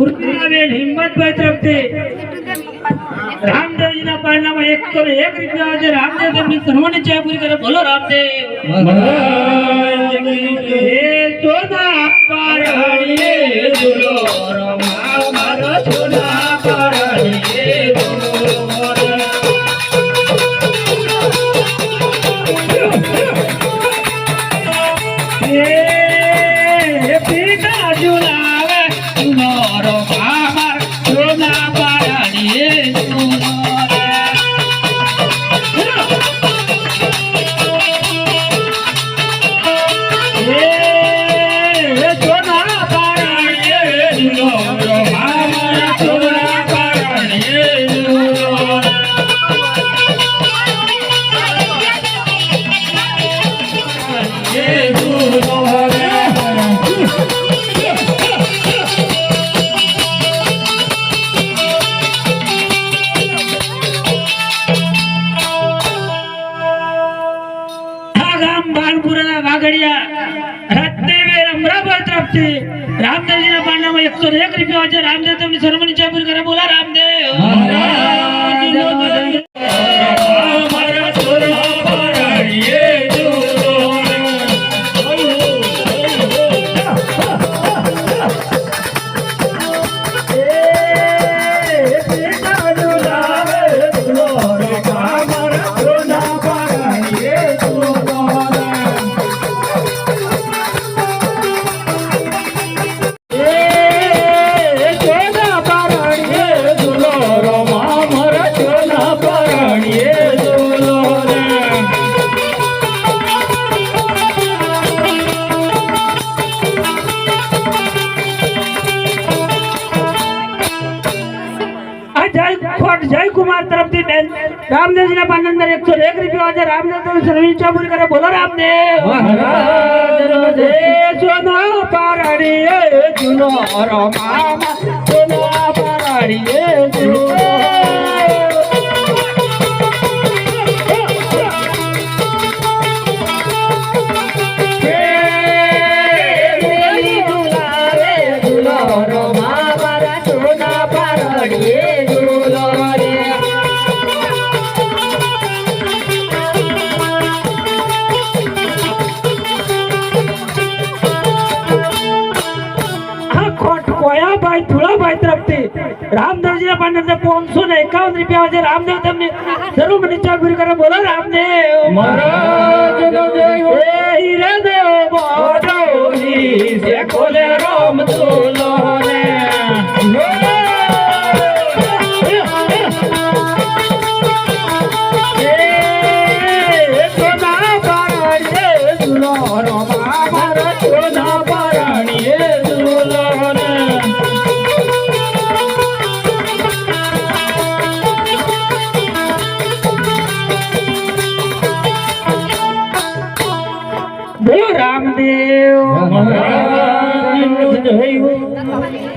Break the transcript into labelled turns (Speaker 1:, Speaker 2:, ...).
Speaker 1: ઉર્દુબેન હિંમતભાઈ તરફથી રામદેવજીના પારણામાં એક તો એક રૂપિયા આજે રામદેવ તેમની સર્વની ચા પૂરી કરે. બોલો રામદેવ. વાઘડિયા રત્નેબેન અમરાપર તરફથી રામદેવજીના પાંડામાં એકસો એક રૂપિયા છે રામદેવ, તમને સર્વની ચાપુર કરે. બોલા રામદેવ. જય ખોટ જય કુમાર તરફથી બેન. રામદેવજીના પાન અંદર એકસો એક રૂપિયા આજે રામદેવ સર્વિસ ચાપુર કરે. બોલો રામદેવ. સોના પારણી એ જુનો રમા સોના પારણી એ જુનો રામદેવજીના પાંડે પાંચસો ને એકાવન રૂપિયા છે રામદેવ તમને જરૂર મને ચાકરી કરે. બોલો રામદેવ. એ હીરે દેવ બોડોલી સે ખોલે રામ તુલો ને બોલો રામદેવ. જય